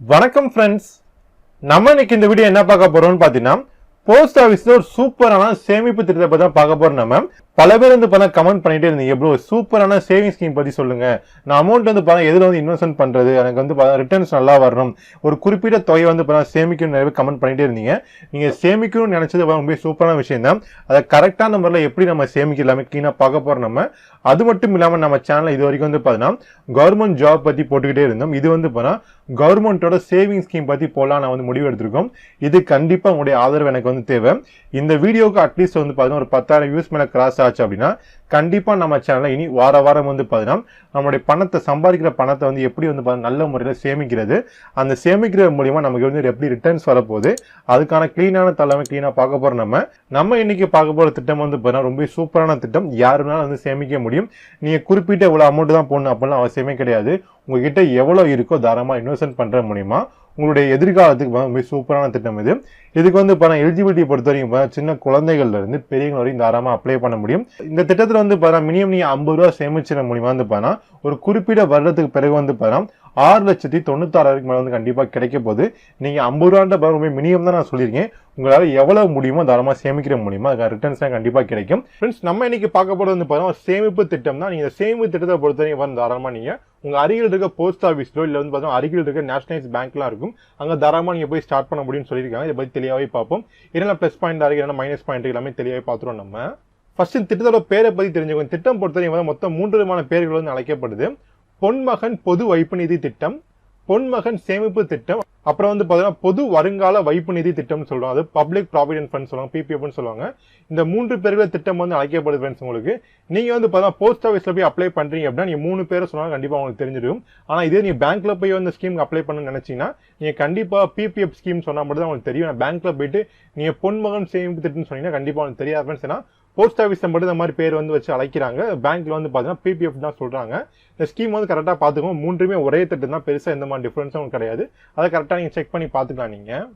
வணக்கம் ஃப்ரெண்ட்ஸ் நம்ம இன்னைக்கு இந்த வீடியோ என்ன பார்க்க போறோம்னு பார்த்தீங்கன்னா போஸ்ட் ஆஃபீஸில் ஒரு சூப்பரான சேமிப்பு திட்டத்தை பற்றி தான் பார்க்க போகிறோம் நம்ம. பல பேர் வந்து பார்த்தா கமெண்ட் பண்ணிகிட்டே இருந்தீங்க ப்ரோ சூப்பரான சேவிங் ஸ்கீம் பற்றி சொல்லுங்கள் நான் அமௌண்ட் வந்து பார்த்தா எதில் வந்து இன்வெஸ்ட்மெண்ட் பண்ணுறது எனக்கு வந்து ரிட்டர்ன்ஸ் நல்லா வரணும். ஒரு குறிப்பிட்ட தொகை வந்து பார்த்தா சேமிக்கணும் நிறைய பேர் கமெண்ட் பண்ணிகிட்டே இருந்தீங்க. நீங்கள் சேமிக்கணும்னு நினச்சது ரொம்ப சூப்பரான விஷயம் தான் அதை கரெக்டான முறையில் எப்படி நம்ம சேமிக்கலாமே க்ளீனாக பார்க்க போகிறோம் நம்ம. அது மட்டும் இல்லாமல் நம்ம சேனலில் இது வரைக்கும் வந்து பார்த்தீங்கன்னா கவர்மெண்ட் ஜாப் பற்றி போட்டுக்கிட்டே இருந்தோம். இது வந்து பார்த்தா கவர்மெண்ட்டோட சேவிங் ஸ்கீம் பற்றி போகலாம் நான் வந்து முடிவு எடுத்திருக்கோம். இது கண்டிப்பாக உங்களுடைய ஆதரவு எனக்கு வந்து தேவை. இந்த வீடியோக்கு அட்லீஸ்ட் வந்து பார்த்தீங்கன்னா ஒரு பத்தாயிரம் வியூஸ் மேலே கிராஸ் ஆச்சு அப்படின்னா கண்டிப்பாக நம்ம சேனலில் இனி வார வாரம் வந்து பார்த்தீங்கன்னா நம்மளுடைய பணத்தை சம்பாதிக்கிற பணத்தை வந்து எப்படி வந்து பார்த்தீங்கன்னா நல்ல முறையில் சேமிக்கிறது அந்த சேமிக்கிறது மூலிமா நமக்கு வந்து எப்படி ரிட்டர்ன்ஸ் வரப்போகுது அதுக்கான க்ளீனான தலைமை க்ளீனாக பார்க்க போகிறோம் நம்ம. நம்ம இன்னைக்கு பார்க்க போகிற திட்டம் வந்து பார்த்தீங்கன்னா ரொம்ப சூப்பரான திட்டம். யாருனாலும் வந்து சேமிக்க முடியும். நீங்கள் குறிப்பிட்ட இவ்வளோ அமௌண்ட் தான் போடணும் அப்படிலாம் அவசியமே கிடையாது. உங்ககிட்ட எவ்வளோ இருக்கோ தாராளமாக இன்வெஸ்ட்மெண்ட் பண்ணுற மூலிமா உங்களுடைய எதிர்காலத்துக்கு ரொம்ப சூப்பரான திட்டம் இது. இதுக்கு வந்து இப்போ எலிஜிபிலிட்டி பொறுத்த வரைக்கும் பார்த்தா சின்ன குழந்தைகள்ல இருந்து பெரியவங்க வரையும் தாராளமாக அப்ளை பண்ண முடியும். இந்த திட்டத்தில் வந்து பார்த்தா மினிமம் நீ ஐம்பது ரூபா சேமிச்சிட மூலியமாக வந்து பார்த்தா ஒரு குறிப்பிட்ட வருடத்துக்கு பிறகு வந்து பார்த்தா ஆறு லட்சத்தி தொண்ணூத்தாறாயிரம் மேலே வந்து கண்டிப்பாக கிடைக்க போது நீங்கள் ஐம்பது ரூபான்ற ரொம்ப மினிமம் தான் நான் சொல்லியிருக்கேன். உங்களால் எவ்வளோ முடியுமோ தாராளமாக சேமிக்கிற முடியுமோ அதுக்கு ரிட்டர்ன்ஸ் தான் கண்டிப்பாக கிடைக்கும். ஃப்ரெண்ட்ஸ் நம்ம இன்னைக்கு பார்க்க போகிறது வந்து பார்த்தீங்கன்னா சேமிப்பு திட்டம் தான். நீங்கள் சேமிப்பு திட்டத்தை பொறுத்தவரைக்கும் வந்து தாராளமாக நீங்கள் உங்கள் அருகில் இருக்க போஸ்ட் ஆஃபீஸ்லோ இல்லை வந்து பார்த்தீங்கன்னா அருகில் இருக்க நேஷனலைஸ் பேங்க்லாம் இருக்கும். அங்கே தாராளமாக நீங்கள் போய் ஸ்டார்ட் பண்ண முடியும்னு சொல்லியிருக்காங்க. இதை பற்றி தெளிவாகவே பார்ப்போம். என்னென்ன ப்ளஸ் பாயிண்ட் இருக்குது என்ன மைனஸ் பாயிண்ட் எல்லாமே தெளிவாகவே பார்த்துருவோம் நம்ம. ஃபர்ஸ்ட் திட்டத்தோட பேரை பற்றி தெரிஞ்சுக்கோங்க. திட்டம் பொறுத்தவரைக்கும் மொத்தம் மூன்று விதமான பேர்கள் வந்து அழைக்கப்படுது. பொன்மகன் பொது வைப்பு நிதி திட்டம் பொன்மகன் சேமிப்பு திட்டம் அப்புறம் வந்து பார்த்தீங்கன்னா பொது வருங்கால வைப்பு நிதி திட்டம்னு சொல்லுவாங்க அது பப்ளிக் ப்ராவிடென்ட் ஃபண்ட் சொல்லுவாங்க பிபிஎஃப்னு சொல்லுவாங்க. இந்த மூன்று பேர்கள் திட்டம் வந்து அழைக்கப்படுது ஃப்ரெண்ட்ஸ் உங்களுக்கு. நீங்க வந்து பார்த்தீங்கன்னா போஸ்ட் ஆஃபீஸ்ல போய் அப்ளை பண்றீங்க அப்படின்னா நீங்க மூணு பேரை சொன்னாலும் கண்டிப்பா உங்களுக்கு தெரிஞ்சிடும். ஆனா இதே நீங்க பேங்க்ல போய் வந்து ஸ்கீம் அப்ளை பண்ணணும்னு நினைச்சீங்கன்னா நீங்க கண்டிப்பா பிபிஎஃப் ஸ்கீம் சொன்னா மட்டும் தான் உங்களுக்கு தெரியும். பேங்க்கில் பேங்க்ல போயிட்டு நீங்க பொன்மகன் சேமிப்பு திட்டம்னு சொன்னீங்கன்னா கண்டிப்பா உங்களுக்கு தெரியாது ஃப்ரெண்ட்ஸ் ஏன்னா போஸ்ட் ஆஃபீஸில் மட்டும் இந்த மாதிரி பேர் வந்து வச்சு அழைக்கிறாங்க. பேங்க்ல வந்து பார்த்தீங்கன்னா பிபிஎஃப் தான் சொல்கிறாங்க இந்த ஸ்கீம் வந்து கரெக்டாக பார்த்துக்கோங்க மூன்றுமே ஒரே திட்டம் தான். பெருசாக எந்த மாதிரி டிஃப்ரென்ஸும் கிடையாது. அதை கரெக்டாக நீங்கள் செக் பண்ணி பார்த்துக்கலாம் நீங்கள்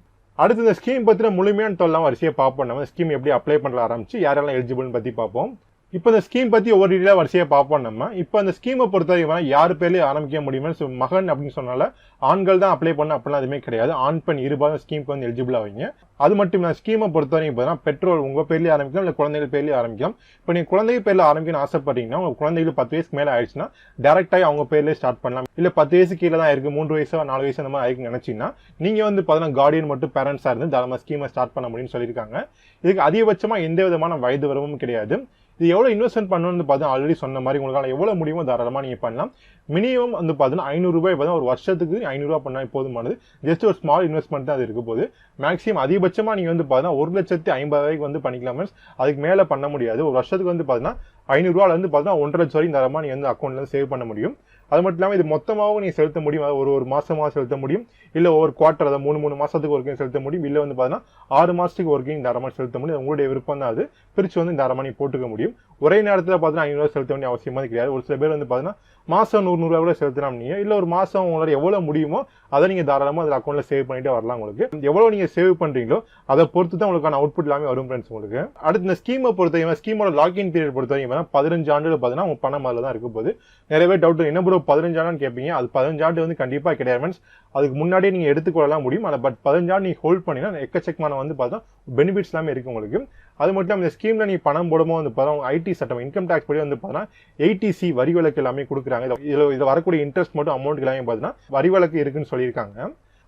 அடுத்து இந்த ஸ்கீம் பற்றின முழுமையான தொல்லாம் வரிசையை பார்ப்போம். நம்ம ஸ்கீம் எப்படி அப்ளை பண்ண ஆரம்பிச்சு யாரெல்லாம் எலிஜிபிள்னு பற்றி பார்ப்போம். இப்போ இந்த ஸ்கீம் பற்றி ஒவ்வொரு டீடெயிலாக வரிசையாக பார்ப்போம் நம்ம. இப்போ அந்த ஸ்கீமை பொறுத்தவரைக்கும் யார் பேர்லேயும் ஆரம்பிக்க முடியுமே ஸோ மகன் அப்படின்னு சொன்னால ஆண்கள் தான் அப்ளை பண்ண அப்படிலாம் எதுவுமே கிடையாது. ஆண் பெண் இருபாலும் ஸ்கீமுக்கு வந்து எலிஜிபிள் ஆவீங்க. அது மட்டும் இல்லை ஸ்கீமை பொறுத்தவரைக்கும் பார்த்தீங்கன்னா பெட்ரோல் உங்கள் பேர்லேயே ஆரம்பிக்கலாம் இல்லை குழந்தைகள் பேர்லேயே ஆரம்பிக்கலாம். இப்போ நீங்கள் குழந்தைகள் பேரில் ஆரம்பிக்கணும்னு ஆசைப்பட்டீங்கன்னா உங்கள் குழந்தைகள் பத்து வயசுக்கு மேலே ஆயிடுச்சுன்னா டேரெக்டாக அவங்க பேர்லேயே ஸ்டார்ட் பண்ணலாம். இல்லை பத்து வயசு கீழே தான் இருக்குது மூன்று வயசோ நாலு வயசு அந்த மாதிரி ஆயிருக்கு நினச்சிங்கன்னா நீங்கள் வந்து பார்த்தீங்கன்னா கார்டியன் மட்டும் பேரண்ட்ஸாக இருந்து தாராளமாக ஸ்கீமை ஸ்டார்ட் பண்ண முடியும்னு சொல்லியிருக்காங்க. இதுக்கு அதிகபட்சமாக எந்த விதமான வயது வரவும் கிடையாது. இது எவ்வளோ இன்வெஸ்ட்மெண்ட் பண்ணணும்னு பார்த்தா ஆல்ரெடி சொன்ன மாதிரி உங்களால் எவ்வளோ முடியுமோ தாராளமாக நீங்கள் பண்ணலாம். மினிமம் வந்து பார்த்தீங்கன்னா ஐநூறுரூபாய் பார்த்தீங்கன்னா ஒரு வருஷத்துக்கு ஐநூறுரூவா பண்ணால் போதுமானது. ஜஸ்ட் ஒரு ஸ்மால் இன்வெஸ்ட்மெண்ட் தான் அது இருக்க போது மேக்ஸிமம் அதிகபட்சமாக நீங்கள் வந்து பார்த்தீங்கன்னா ஒரு லட்சத்தி ஐம்பதாயிரம் வந்து பண்ணிக்கலாம் மீன்ஸ் அதுக்கு மேலே பண்ண முடியாது. ஒரு வருஷத்துக்கு வந்து பார்த்தீங்கன்னா ஐநூறுரூவால வந்து பார்த்தீங்கன்னா ஒன்றரை லட்சம் வரைக்கும் தரமாக நீங்கள் வந்து அக்கௌண்ட்லேருந்து சேவ் பண்ண முடியும். அது மட்டும் இல்லாமல் இது மொத்தமாகவும் நீங்கள் செலுத்த முடியும். ஒரு ஒரு மாதமாக செலுத்த முடியும். இல்லை ஒவ்வொரு குவார்ட்டர் அதை மூணு மூணு மாதத்துக்கு ஒருக்கையும் செலுத்த முடியும். இல்லை வந்து பார்த்தீங்கன்னா ஆறு மாதத்துக்கு ஒருக்கையும் தாராளமாக செலுத்த முடியும். உங்களுடைய விருப்பம் தான் அது. பிரித்து வந்து தாராளமாக நீங்க போட்டுக்க முடியும். ஒரே நேரத்தில் பார்த்தீங்கன்னா ஐநூறுவா செலுத்த வேண்டிய அவசியமாக கிடையாது. ஒரு சில பேர் வந்து பார்த்தீங்கன்னா மாதம் நூறு நூறுரூவா கூட செலுத்தலாம் நீங்கள் இல்லை ஒரு மாதம் உங்களோட எவ்வளோ முடியுமோ அதை நீங்கள் தாராளமாக அதில் அக்கௌண்ட்டில் சேவ் பண்ணிட்டே வரலாம் உங்களுக்கு. எவ்வளோ நீங்க சேவ் பண்ணுறீங்களோ அதை பொறுத்து தான் உங்களுக்கான அவுட்புட் எல்லாமே வரும் ஃப்ரெண்ட்ஸ் உங்களுக்கு. அடுத்து இந்த ஸ்கீமை பொறுத்தவரைக்கும் ஸ்கீமோட லாக்இன் பீரியட் பொறுத்தவரைக்கும் பதினஞ்சு ஆண்டு பார்த்தீங்கன்னா உங்க பணம் அதில் தான் இருக்க போது நிறைய பேர் டவுட் என்ன ப்ரோ பதினஞ்சு ஆண்டுன்னு கேட்பீங்க. அது பதினஞ்சு ஆண்டு வந்து கண்டிப்பாக கிடையாது ஃப்ரெண்ட்ஸ் அதுக்கு முன்னாடியே நீங்கள் எடுத்துக்கொள்ளலாம் முடியும். ஆனால் பட் பதினஞ்சு ஆண்டு நீங்கள் ஹோல்ட் பண்ணினா எக்கச்சக்கமான வந்து பார்த்தா பெனிஃபிட்ஸ் எல்லாமே இருக்கு உங்களுக்கு. அது மட்டும் இல்லாமல் இந்த ஸ்கீமில் நீ பணம் போடுமோ வந்து பார்த்தா ஐடி சட்டம் இன்கம் டேக்ஸ் படி வந்து பார்த்தீங்கன்னா எயிட்டிசி வரி விலக்கு எல்லாமே கொடுக்குறாங்க. இதில் இதில் வரக்கூடிய இன்ட்ரெஸ்ட் மட்டும் அமௌண்ட் எல்லாமே பார்த்தீங்கன்னா வரி விலக்கு இருக்குன்னு சொல்லியிருக்காங்க.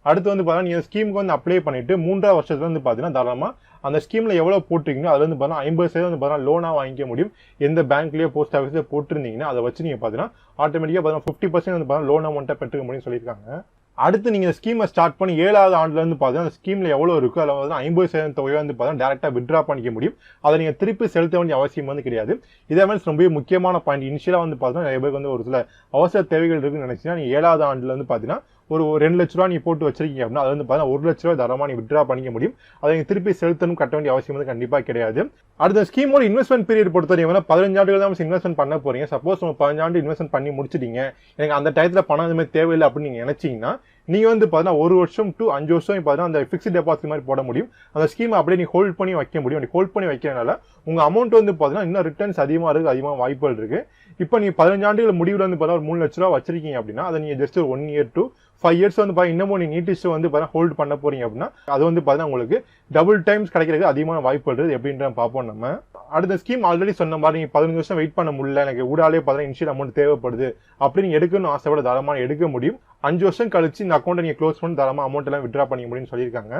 அடுத்து வந்து பார்த்தீங்கன்னா நீங்கள் ஸ்கீமுக்கு வந்து அப்ளை பண்ணிட்டு மூன்றாவது வருஷத்துல வந்து பார்த்தீங்கன்னா தாராளமாக அந்த ஸ்கீமில் எவ்வளோ போட்டிருக்கீங்களோ அதில் வந்து பார்த்தீங்கன்னா ஐம்பது சதவீதம் வந்து பார்த்தீங்கன்னா லோனாக வாங்கிக்க முடியும். எந்த பேங்க்லேயோ போஸ்ட் ஆஃபீஸ்லேயோ போட்டிருந்தீங்கன்னா அதை வச்சு நீங்கள் பார்த்தீங்கன்னா ஆட்டோமேட்டிக்காக பார்த்தீங்கன்னா ஃபிஃப்டி பர்சன்ட் வந்து பார்த்தீங்கன்னா லோன் அமௌண்ட்டை பெற்றுக்க முடியும்னு சொல்லியிருக்காங்க. அடுத்து நீங்கள் ஸ்கீமை ஸ்டார்ட் பண்ணி ஏழாவது ஆண்டுலேருந்து பார்த்தீங்கன்னா அந்த ஸ்கீமில் எவ்வளோ இருக்கோ அதில் வந்து ஐம்பது சதவீதம் தொகையை வந்து பார்த்தீங்கன்னா டேரெக்டாக விட்ரா பண்ணிக்க முடியும். அதை நீங்கள் திருப்பி செலுத்த வேண்டிய அவசியம் வந்து கிடையாது. இதே மாதிரி ரொம்ப முக்கியமான பாயிண்ட் இனிஷியலாக வந்து பார்த்தீங்கன்னா நிறைய பேருக்கு வந்து ஒரு சில அவசர தேவைகள் இருக்குன்னு நினச்சிங்கன்னா நீங்கள் ஏழாவது ஆண்டுலேருந்து பார்த்தீங்கன்னா ஒரு ஒரு ரெண்டு லட்ச ரூபா நீ போட்டு வச்சிருக்கீங்க அப்படின்னா அது வந்து பார்த்தீங்கன்னா ஒரு லட்ச ரூபா தரமாக நீ வித்ரா பண்ணிக்க முடியும். அதை நீங்கள் திருப்பி செலுத்தணும் கட்ட வேண்டிய அவசியம் வந்து கண்டிப்பாக கிடையாது. அடுத்த ஸ்கீமோட இன்வெஸ்ட்மெண்ட் பீரியட் பொறுத்தவரைக்கும் பதினஞ்சு ஆண்டுகள் தான் இன்வெஸ்ட்மெண்ட் பண்ண போறீங்க. சப்போஸ் உங்க பதினஞ்சு ஆண்டு இன்வெஸ்ட்மெண்ட் பண்ணி முடிச்சிட்டீங்க. எனக்கு அந்த டயத்தில் பணம் எதுவுமே தேவையில்லை அப்படின்னு நீங்கள் நினைச்சீங்கன்னா நீ வந்து பார்த்தீங்கன்னா ஒரு வருஷம் டு அஞ்சு வருஷம் பார்த்தீங்கன்னா அந்த ஃபிக்ஸ்ட் டெபாசிட் மாதிரி போட முடியும். அந்த ஸ்கீம் அப்படியே நீ ஹோல்ட் பண்ணி வைக்க முடியும். நீ ஹோல்ட் பண்ணி வைக்கிறனால உங்கள் அமௌண்ட் வந்து பார்த்தீங்கன்னா இன்னும் ரிட்டர்ன்ஸ் அதிகமாக இருக்குது அதிகமாக வாய்ப்புகள் இருக்குது இப்போ நீ பதினஞ்சு ஆண்டுகள் முடிவில் வந்து பார்த்தா ஒரு மூணு லட்ச ரூபா வச்சிருக்கீங்க அப்படின்னா அதை நீங்கள் just one year to five years வந்து பார்த்தா இன்னமும் நீ நீட்டிச்சு வந்து பார்த்தா ஹோல்ட் பண்ண போறீங்க அப்படின்னா அது வந்து பார்த்தீங்கன்னா உங்களுக்கு டபுள் டைம்ஸ் கிடைக்கிறதுக்கு அதிகமான வாய்ப்புகள் இருக்குது எப்படின்ற பார்ப்போம் நம்ம. அடுத்த ஸ்கீம் ஆல்ரெடி சொன்ன மாதிரி நீங்கள் பதினஞ்சு வருஷம் வெயிட் பண்ண முடியல எனக்கு ஊடாலே பதினஞ்சு இன்ஷியல் அமௌண்ட் தேவைப்படுது அப்படின்னு எடுக்கணும்னு ஆசைப்பட தாராளமாக எடுக்க முடியும். அஞ்சு வருஷம் கழிச்சு இந்த அக்கௌண்ட்டை நீங்கள் க்ளோஸ் பண்ணி தாராளமாக அமௌண்ட் எல்லாம் விட்ரா பண்ணிக்க முடியும்னு சொல்லியிருக்காங்க.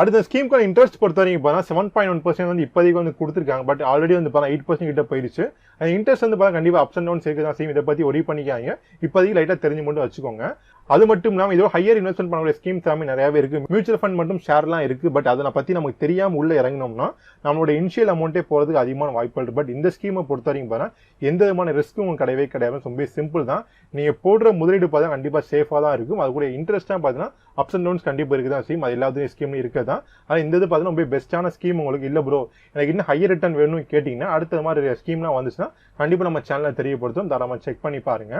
அடுத்த ஸ்கீம்க்கான இன்ட்ரெஸ்ட் பொறுத்த வரைக்கும் பார்த்தா செவன் பாயிண்ட் ஒன் பர்சன்ட் வந்து இப்போதைக்கு வந்து கொடுத்துருக்காங்க. பட் ஆல்ரெடி வந்து பார்த்தா எயிட் பர்சன்ட் கிட்ட போயிடுச்சு அந்த இன்ட்ரெஸ்ட் வந்து பார்த்தா கண்டிப்பாக அப்ஸ் அண்ட் டவுன்ஸ் இருக்க தான் செய்யும் இதை பற்றி ஒரி பண்ணிக்காங்க இப்போதைக்கு லைட்டாக தெரிஞ்சு மட்டும் வச்சுக்கோங்க. அது மட்டும் இல்லாமல் இதோ ஹையர் இன்வெஸ்ட்மெண்ட் பண்ணக்கூடிய ஸ்கீம்ஸ் எல்லாமே நிறையவே இருக்கு. மியூச்சுவல் ஃபண்ட் மட்டும் ஷேர்லாம் இருக்கு. பட் அதை பற்றி நமக்கு தெரியாமல் உள்ள இறங்கினோம்னா நம்மளோட இனிஷியல் அமௌண்ட்டே போகிறதுக்கு அதிகமான வாய்ப்புகள் இருக்கு. பட் இந்த ஸ்கீமை பொறுத்த வரைக்கும் பார்த்தா எந்த விதமான ரிஸ்க்கும் கிடையவே கிடையாது. ரொம்ப சிம்பிள் தான். நீங்கள் போடுற முதலீடு பார்த்தா கண்டிப்பாக சேஃபாக தான் இருக்கும். அது கூட இன்ட்ரெஸ்ட்டாக பார்த்தீங்கன்னா அப்ஸ் அண்ட் டவுன்ஸ் கண்டிப்பாக இருக்க தான். ஸ்கீம் அது எல்லாத்தையும் ஸ்கீம் இருக்க தான். ஆனால் இந்த இது பார்த்தீங்கன்னா ரொம்ப பெஸ்ட்டான ஸ்கீம் உங்களுக்கு இல்லை ப்ரோ எனக்கு இன்னும் ஹையர் ரிட்டர்ன் வேணும்னு கேட்டிங்கன்னா அடுத்த மாதிரி ஸ்கீம்லாம் வந்துச்சுன்னா கண்டிப்பாக நம்ம சேனலை தெரியப்படுத்தும் தாராளமாக செக் பண்ணி பாருங்க.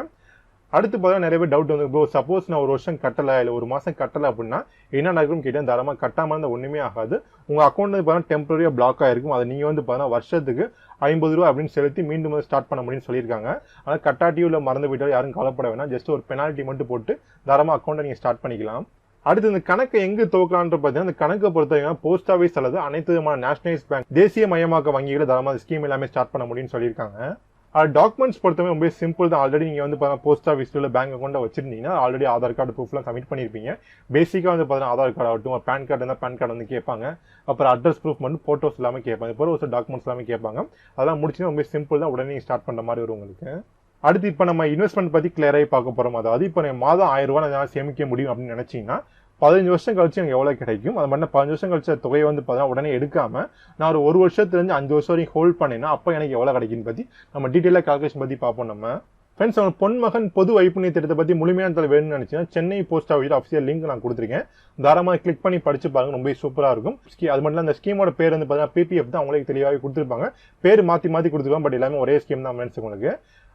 அடுத்து பார்த்தா நிறைய பேர் டவுட் வந்து ப்ரோ சப்போஸ் நான் ஒரு வருஷம் கட்டலை இல்லை ஒரு மாதம் கட்டலை அப்படின்னா என்ன நடக்கும்னு கேட்டேன் தரமாக கட்டாமல் இருந்தால் ஒன்றுமே ஆகாது. உங்கள் அக்கௌண்ட் வந்து பார்த்தா டெம்பரரியாக பிளாக் ஆகிருக்கும் அதை நீங்கள் வந்து பார்த்தா வருஷத்துக்கு ஐம்பது ரூபா அப்படின்னு செலுத்தி மீண்டும் வந்து ஸ்டார்ட் பண்ண முடியும்னு சொல்லியிருக்காங்க. ஆனால் கட்டாட்டியூவில் இல்லை மறந்து போயிட்டால் யாரும் கவலைப்பட வேணாம். ஜஸ்ட் ஒரு பெனால்ட்டி மட்டும் போட்டு தரமாக அக்கௌண்ட்டை நீங்கள் ஸ்டார்ட் பண்ணிக்கலாம். அடுத்து இந்த கணக்கை எங்கே துவக்கலான்ற பார்த்தீங்கன்னா அந்த கணக்கை பொறுத்தவரைக்கும் போஸ்ட் ஆஃபீஸ் அல்லது அனைத்து விதமான நேஷனலைஸ் பேங்க் தேசிய மயமாக்க வங்கிகளை தரமாக ஸ்கீம் எல்லாமே ஸ்டார்ட் பண்ண முடியும்னு சொல்லியிருக்காங்க. டாக்குமெண்ட்ஸ் பொறுத்தவரை ரொம்ப சிம்பிள் தான். ஆல்ரெடி நீங்கள் வந்து பார்த்தீங்கன்னா போஸ்ட் ஆஃபீஸில் பேங்க் அக்கௌண்ட்டை வச்சிருந்தீங்கன்னா ஆல்ரெடி ஆதார் கார்டு ப்ரூஃப்லாம் சப்மிட் பண்ணியிருப்பீங்க பேசிக்காக வந்து பார்த்தீங்கன்னா ஆதார் கார்டு ஆகட்டும் பேன் கார்டு இருந்தால் பேன் கார்டு வந்து கேட்பாங்க. அப்புறம் அட்ரஸ் ப்ரூஃப் மட்டும் ஃபோட்டோஸ் எல்லாமே கேட்பாங்க. இப்போ ஒரு டாக்குமெண்ட்ஸ் எல்லாமே கேட்பாங்க. அதெல்லாம் முடிச்சுன்னா ரொம்ப சிம்பிள் தான். உடனே ஸ்டார்ட் பண்ணுற மாதிரி வரும் உங்களுக்கு. அடுத்து இப்போ நம்ம இன்வெஸ்ட்மெண்ட் பற்றி கிளியராகி பார்க்க போகிறோம் அதாவது இப்போ நான் மாதம் ஆயிரம் ரூபாய் நான் சேமிக்க முடியும் அப்படின்னு நினச்சிங்கன்னா பதினஞ்சு வருஷம் கழிச்சு எனக்கு எவ்வளோ கிடைக்கும்? அது மட்டும் பதினஞ்சு வருஷம் கழிச்ச தொகையை வந்து பார்த்தீங்கன்னா உடனே எடுக்காமல் நான் ஒரு ஒரு வருஷத்துலேருந்து அஞ்சு வருஷம் வரைக்கும் ஹோல்ட் பண்ணேன்னா அப்போ எனக்கு எவ்வளோ கிடைக்குன்னு பற்றி நம்ம டீட்டெயிலாக கால்குலேஷன் பற்றி பார்ப்போம் நம்ம. ஃப்ரெண்ட்ஸ் அவன் பொன்மகன் பொது வைப்புணி திட்டத்தை பற்றி முழுமையான தலை வேணும்னு நினச்சிங்கன்னா Chennai post office official link நான் கொடுத்துருக்கேன். தாராளமாக கிளிக் பண்ணி படிச்சு பாருங்க ரொம்ப சூப்பராக இருக்கும். அது மட்டும் அந்த ஸ்கீமோட பேர் வந்து பார்த்தீங்கன்னா பிபிஎஃப் தான் அவங்களுக்கு தெளிவாகவே கொடுத்துருப்பாங்க. பேர் மாற்றி மாற்றி கொடுத்துருப்பாங்க பட் எல்லாமே ஒரே ஸ்கீம் தான் ஃப்ரெண்ட்ஸ் உங்களுக்கு.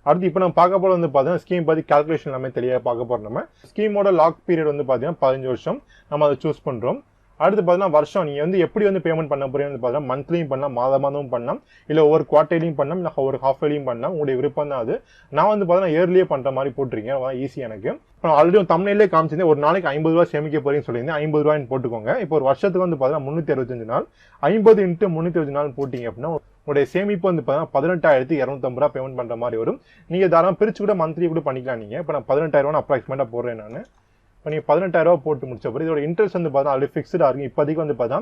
அடுத்து இப்போ நம்ம பார்க்க போகிற வந்து பார்த்தீங்கன்னா ஸ்கீம் பற்றி கால்குலேஷன் எல்லாமே தெளிவாக பார்க்க போகிறோம் நம்ம. ஸ்கீமோட லாக் பீரியட் வந்து பார்த்தீங்கன்னா பதினஞ்சு வருஷம். நம்ம அதை சூஸ் பண்ணுறோம் அடுத்து பார்த்தீங்கன்னா வருஷம் நீங்கள் வந்து எப்படி வந்து பேமெண்ட் பண்ண போறீங்கன்னு வந்து பார்த்தீங்கன்னா மந்த்லியும் பண்ணலாம் மாத மாதமும் பண்ணலாம். இல்லை ஒவ்வொரு குவார்ட்டர்லையும் பண்ணலாம் இல்லை ஒரு ஹாஃப் இயர்லையும் பண்ணலாம். உங்களுடைய விருப்பம் தான் அது. நான் வந்து பார்த்தீங்கன்னா இயர்லியே பண்ணுற மாதிரி போட்டிருக்கேன். அதான் ஈஸி எனக்கு. இப்போ ஆல்ரெடி தமிழ்லேயே காமிச்சிருந்தேன். ஒரு நாளைக்கு ஐம்பது ரூபா சேமிக்க போறீங்கன்னு சொல்லியிருந்தேன். ஐம்பது ரூபாய்னு போட்டுக்கோங்க. இப்போ ஒரு வருஷத்துக்கு வந்து பார்த்தீங்கன்னா முந்நூற்றி அறுபத்தஞ்சு நாள். ஐம்பது இன்ட்டு முந்நூற்றி அறுபது நாள் போட்டிங்க அப்படின்னா உங்களுடைய சேமிப்பு வந்து பார்த்தீங்கன்னா பதினெட்டாயிரத்தி இரநூத்தம்பது ரூபா பேமெண்ட் பண்ணுற மாதிரி வரும். நீங்கள் தாராளம் பிரித்து கூட மந்த்லி கூட பண்ணிக்கலாம் நீங்கள் இப்போ நான் பதினெட்டாயிரம் அப்ராக்சிமேட்டாக போடுறேன் நான். இப்போ நீங்கள் பதினெட்டாயிரம் போட்டு முடிச்ச பிறகு இதோட இன்ட்ரெஸ்ட் வந்து பார்த்தா அது ஃபிக்ஸ்டாக இருக்கும் இப்போதைக்கு வந்து பார்த்தா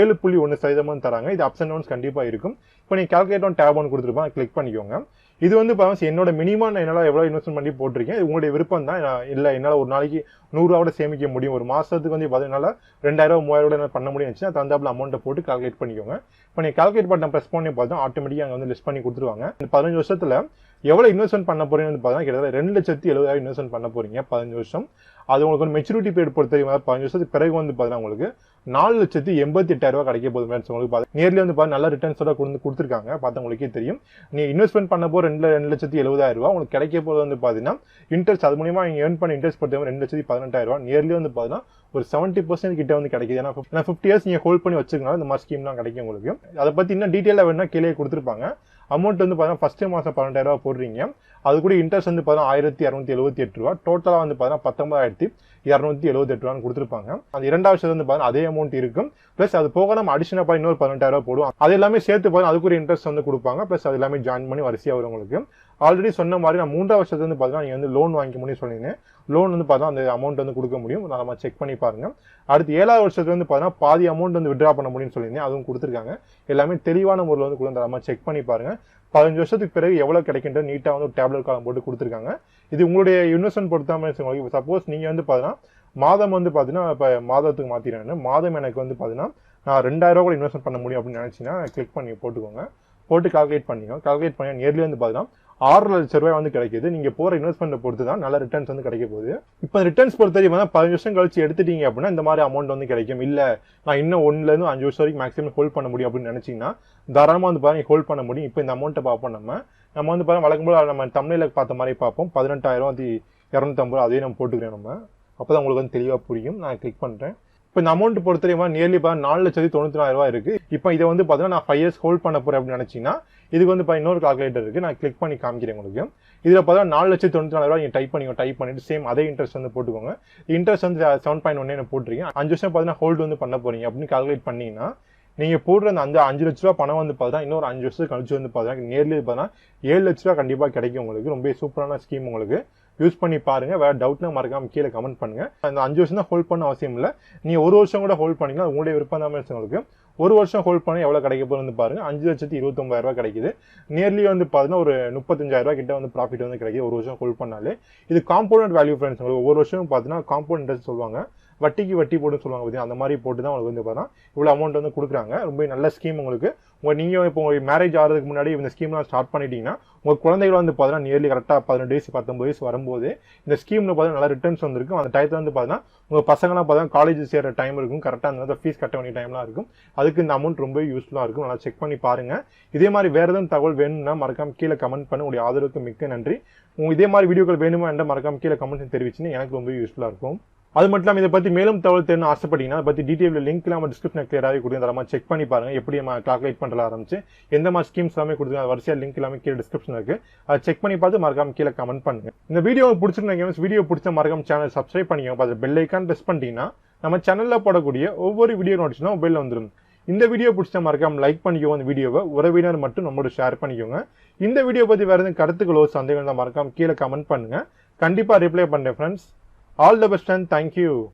ஏழு புள்ளி ஒன்று சதவீதம் தராங்க. இது அப்ஸ் அண்ட் டவுன்ஸ் கண்டிப்பாக இருக்கும். இப்போ நீங்கள் கால்குலேட் ஒன் டேப் ஒன்று கொடுத்துருப்பாங்க கிளிக் பண்ணிக்கோங்க. இது வந்து பார்த்தா என்னோட மினிமம் நான் என்னால் எவ்வளோ இன்வெஸ்ட்மெண்ட் பண்ணி போட்டிருக்கேன் உங்களுடைய விருப்பம் தான். நான் இல்லை என்னால் ஒரு நாளைக்கு நூறுரூவாவோட சேமிக்க முடியும். ஒரு மாதத்துக்கு வந்து பார்த்தீங்கன்னா ரெண்டாயிரம் மூவாயிரம் என்ன பண்ண முடியும். வச்சுன்னா தந்தாப்பில் அமௌண்ட்டை போட்டு கால்குலேட் பண்ணிக்கோங்க. இப்போ நீங்கள் கால்குலேட் பண்ண ப்ரெஸ் பண்ணி பார்த்தா ஆட்டோமேட்டிக்காக அங்கே வந்து லிஸ்ட் பண்ணி கொடுத்துருவாங்க. இந்த பதினஞ்சு வருஷத்தில் எவ்வளோ இன்வெஸ்ட்மெண்ட் பண்ண போறீங்கன்னு பார்த்தீங்கன்னா கிட்டத்தட்ட ரெண்டு லட்சத்தி எழுபதாயிரம் இன்வெஸ்ட்மெண்ட் பண்ண போறீங்க பதினஞ்சு வருஷம். அது உங்களுக்கு ஒரு மெச்சூரிட்டி பீரியட் பொறுத்த வரைக்கும் பதினஞ்சு வருஷத்துக்கு பிறகு வந்து பார்த்தீங்கன்னா உங்களுக்கு நாலு லட்சத்தி எண்பத்தி எட்டாயிரம் கிடைக்க போகுது ஃப்ரெண்ட்ஸ் உங்களுக்கு பார்த்து நேர்ல வந்து பார்த்து நல்லா ரிட்டர்ன்ஸோட கொடுத்து கொடுத்துருக்காங்க. பார்த்தவங்களுக்கே தெரியும். நீ இன்வெஸ்ட்மெண்ட் பண்ண போகிற ரெண்டு ரெண்டு லட்சத்தி எழுபதாயிரம் ரூபா உங்களுக்கு கிடைக்க போது வந்து பார்த்தீங்கன்னா இன்ட்ரெஸ்ட் அது மூலியமா நீங்கள் ஏர்ன் பண்ண இன்ட்ரெஸ்ட் பொறுத்த ரெண்டு லட்சத்தி பதினெட்டாயிரம் ரூபாய். நியர்லி வந்து பார்த்தீங்கன்னா ஒரு செவன்ட்டி பர்சன்ட் கிட்ட வந்து கிடைக்குது. ஏன்னா ஃபிஃப்டி இயர்ஸ் நீங்கள் ஹோல்ட் பண்ணி வச்சுருக்கனால இந்த மாதிரி ஸ்கீம்லாம் கிடைக்கும் உங்களுக்கு. அதை பற்றி இன்னும் டீட்டெயிலாக வேணா கீழே கொடுத்துருப்பாங்க. அமௌண்ட் வந்து பார்த்தீங்கன்னா ஃபஸ்ட்டு மாதம் பன்னெண்டாயிரம் போடுறீங்க. அது கூட இன்ட்ரெஸ்ட் வந்து பார்த்தீங்கன்னா ஆயிரத்தி இரநூத்தி எழுபத்தி எட்டு ரூபா. டோட்டலாக வந்து பார்த்தீங்கன்னா பத்தொன்பதாயிரத்தி இரநூத்தி எழுபத்தி எட்டு ரூபான்னு கொடுத்துருப்பாங்க. அந்த இரண்டாவது வருஷம் வந்து பார்த்தீங்கன்னா அதே அமௌண்ட் இருக்கும் ப்ளஸ் அது போக நம்ம அடிஷனாக பண்ணி இன்னொரு பன்னெண்டாயிரம் போடுவோம். அது எல்லாமே சேர்த்து பார்த்தீங்கன்னா அதுக்கு ஒரு இன்ட்ரெஸ்ட் வந்து கொடுப்பாங்க. ப்ளஸ் அது எல்லாமே ஜாயின் பண்ணி வரிசையாக வரும் உங்களுக்கு. ஆல்ரெடி சொன்ன மாதிரி நான் மூன்றாவது வருஷத்துல வந்து பார்த்தீங்கன்னா நீங்கள் வந்து லோன் வாங்கிக்க முடியும் சொன்னீங்க. லோன் வந்து பார்த்தா அந்த அமௌண்ட் வந்து கொடுக்க முடியும். நம்ம செக் பண்ணி பாருங்கள் அடுத்து ஏழாவது வருஷத்துல வந்து பார்த்தீங்கன்னா பாதி அமௌண்ட் வந்து விட்ரா பண்ண முடியும்னு சொல்லியிருந்தேன். அதுவும் கொடுத்துருக்காங்க. எல்லாமே தெளிவான முறையில் வந்து கொடுத்து நம்ம செக் பண்ணி பாருங்கள் பதினஞ்சு வருஷத்துக்கு பிறகு எவ்வளோ கிடைக்கின்ற நீட்டாக வந்து டேப்லெட் காலம் போட்டு கொடுத்துருக்காங்க. இது உங்களுடைய இன்வெஸ்ட்மெண்ட் பொறுத்தாமல் உங்களுக்கு சப்போஸ் நீங்கள் வந்து பார்த்தீங்கன்னா மாதம் வந்து பார்த்தீங்கன்னா இப்போ மாதத்துக்கு மாற்றிடுறேன் மாதம் எனக்கு வந்து பார்த்தீங்கன்னா நான் ரெண்டாயிரம் கூட இன்வெஸ்ட்மெண்ட் பண்ண முடியும் அப்படின்னு நினச்சின்னா கிளிக் பண்ணி போட்டுக்கோங்க. போட்டு கால்குலேட் பண்ணிக்கோங்க. கால்குலேட் பண்ணி நியர்லி வந்து பார்த்தீங்கன்னா ஆறு லட்ச ரூபாய் வந்து கிடைக்குது. நீங்க போற இன்வெஸ்ட்மெண்ட் பொறுத்து தான் நல்ல ரிட்டர்ன்ஸ் வந்து கிடைக்க போகுது. இப்போ ரிட்டர்ன்ஸ் பொறுத்த வரைக்கும் பதினஞ்சு வருஷம் கழிச்சு எடுத்துட்டீங்க அப்படின்னா இந்த மாதிரி அமௌண்ட் வந்து கிடைக்கும். இல்ல நான் இன்னும் ஒன்றுலேருந்து இருந்து அஞ்சு வருஷம் வரைக்கும் மேக்ஸிமம் ஹோல்ட் பண்ண முடியும் அப்படின்னு நினைச்சீங்கன்னா தாராளமா வந்து பாருங்க ஹோல்ட் பண்ண முடியும். இப்போ இந்த அமௌண்ட்டை பார்ப்போம் நம்ம. நம்ம வந்து பாருங்க வழக்கம் போல நம்ம தமிழில் பார்த்த மாதிரி பார்ப்போம். பதினெட்டாயிரம் அது இரநூத்தம்பது ரூபா அதையும் நம்ம போட்டுக்கிறோம் நம்ம. அப்போ தான் உங்களுக்கு வந்து தெளிவாக புரியும். நான் கிளிக் பண்ணுறேன் இப்போ இந்த அமௌண்ட் பொறுத்தவரைமா நியர்லி இப்போ நாலு லட்சத்தி தொண்ணூற்றி நாலாயிரம் ரூபாய் இப்போ இதை வந்து பார்த்தீங்கன்னா நான் ஃபைவ் இயர்ஸ் ஹோல்ட் பண்ண போகிறேன் அப்படின்னு நினச்சிங்கன்னா இதுக்கு வந்து இப்போ இன்னொரு கால்குலேட்டர் இருக்குது நான் கிளிக் பண்ணி காமிக்கிறேன் உங்களுக்கு. இதில் பார்த்தா நாலு லட்சத்தி தொண்ணூற்றி நாலாயிரம் ரூபாய் நீங்கள் டைப் பண்ணிக்கோ டைப் பண்ணிட்டு சேம் அதே இன்ட்ரெஸ்ட் வந்து போட்டுக்கோங்க. இன்ட்ரெஸ்ட் வந்து செவன் பாயிண்ட் ஒன்னே போட்டிருக்கீங்க அஞ்சு வருஷம் பார்த்தீங்கன்னா ஹோல்டு வந்து பண்ண போகிறீங்க அப்படின்னு கால்குலேட் பண்ணிங்கன்னா நீங்கள் போடுற அந்த அஞ்சு லட்ச ரூபா பணம் வந்து பார்த்தா இன்னொரு அஞ்சு வருஷத்துக்கு கழிச்சு வந்து பார்த்தீங்கன்னா நேர்லி பார்த்தீங்கன்னா ஏழு லட்ச ரூபா கண்டிப்பாக கிடைக்கும் உங்களுக்கு. ரொம்ப சூப்பரான ஸ்கீம் உங்களுக்கு. யூஸ் பண்ணி பாருங்க. வேற டவுட்னா மறக்காம கீழே கமெண்ட் பண்ணுங்க. அந்த அஞ்சு வருஷம் தான் ஹோல்ட் பண்ண அவசியம் இல்லை. நீங்க ஒரு வருஷம் கூட ஹோல்ட் பண்ணிக்கலாம் உங்களுடைய விருப்பம் தான் உங்களுக்கு ஒரு வருஷம் ஹோல்ட் பண்ண எவ்வளவு கிடைக்க போகுது பாருங்க. அஞ்சு லட்சத்தி இருபத்தொம்பதாயிரம் ரூபாய் கிடைக்குது. நியர்லி வந்து பார்த்தீங்கன்னா ஒரு முப்பத்தஞ்சாயிரம் ரூபாய் கிட்ட வந்து ப்ராஃபிட் வந்து கிடைக்குது. ஒரு வருஷம் ஹோல்ட் பண்ணாலே. இது காம்பவுண்ட் வேல்யூ ஃப்ரெண்ட்ஸ் உங்களுக்கு ஒவ்வொரு வருஷம் பார்த்தீங்கன்னா காம்பவுண்ட் இன்ட்ரெஸ்ட் சொல்லுவாங்க. வட்டிக்கு வட்டி போட்டு சொல்லுவாங்க பார்த்தீங்கன்னா அந்த மாதிரி போட்டு தான் உங்களுக்கு வந்து பார்த்தீங்கன்னா இவ்வளோ அமௌண்ட் வந்து கொடுக்குறாங்க. ரொம்ப நல்ல ஸ்கீம் உங்களுக்கு. உங்கள் நீங்கள் இப்போ உங்கள் மேரேஜ் ஆகிறதுக்கு முன்னாடி இந்த ஸ்கீம்லாம் ஸ்டார்ட் பண்ணிட்டீங்கன்னா உங்கள் குழந்தைகள் வந்து பார்த்தீங்கன்னா நியர்லி கரெக்டாக பதினெட்டு வயசு பத்தொம்பது வயசு வரும்போது இந்த ஸ்கீமில் பார்த்தீங்கன்னா நல்லா ரிட்டர்ன்ஸ் வந்திருக்கும் அந்த டயத்தில் வந்து பார்த்தீங்கன்னா உங்கள் பசங்களாம் பார்த்தீங்கன்னா காலேஜ் சேர்கிற டைம் இருக்கும். கரெக்டாக அந்த ஃபீஸ் கட்ட வேண்டிய டைம்லாம் இருக்கும். அதுக்கு இந்த அமௌண்ட் ரொம்ப யூஸ்ஃபுல்லாக இருக்கும். நல்லா செக் பண்ணி பாருங்க. இதே மாதிரி வேறு எதுவும் தகவல் வேணும்னா மறக்காம கீழே கமெண்ட் பண்ண. உங்களுடைய ஆதரவுக்கு மிக்க நன்றி. உங்கள் இதே மாதிரி வீடியோக்கள் வேணுமா என்ற மறக்காம கீழே கமெண்ட் தெரிவிச்சுன்னு எனக்கு ரொம்ப யூஸ்ஃபுல்லாக இருக்கும். அது மட்டும் இல்லாமல் இதை பற்றி மேலும் தகவல் தெரியும் ஆசைப்பட்டீங்கன்னா அதை பற்றி டீட்டெயில் லிங்க் நம்ம டிஸ்கிரிப்ஷன் கிளியராகவே கொடுத்து செக் பண்ணி பாருங்கள் எப்படி நம்ம கால்குலேட் பண்ணுற ஆரம்பிச்சு எந்த மாதிரி ஸ்கீம்ஸ் எல்லாமே கொடுத்துருக்காங்க. வரிசையாக லிங்க் எல்லாமே கீழே டிஸ்கிரிப்ஷன் இருக்கு. அதை செக் பண்ணி பார்த்து மறக்காம கீழே கமெண்ட் பண்ணுங்க. இந்த வீடியோ பிடிச்சிருந்தீங்க வீடியோ பிடிச்ச மறக்காம சேனல் சப்ஸ்கிரைப் பண்ணிக்கோங்க. பார்த்து பெல் ஐக்கான் ப்ரெஸ் பண்ணிட்டீங்கன்னா நம்ம சேனலில் போடக்கூடிய ஒவ்வொரு வீடியோ நோட்டிஸ்னா மொபைலில் வந்துடும் இந்த வீடியோ பிடிச்ச மறக்காம லைக் பண்ணிக்கோங்க. அந்த வீடியோவை உறவினர் மட்டும் நம்மளோட ஷேர் பண்ணிக்கோங்க. இந்த வீடியோ பற்றி வேறு எதுவும் கருத்துக்களோ சந்தேகம் தான் மறக்காம கீழே கமெண்ட் பண்ணுங்க. கண்டிப்பாக ரிப்ளை பண்ணுறேன் friends all the best and thank you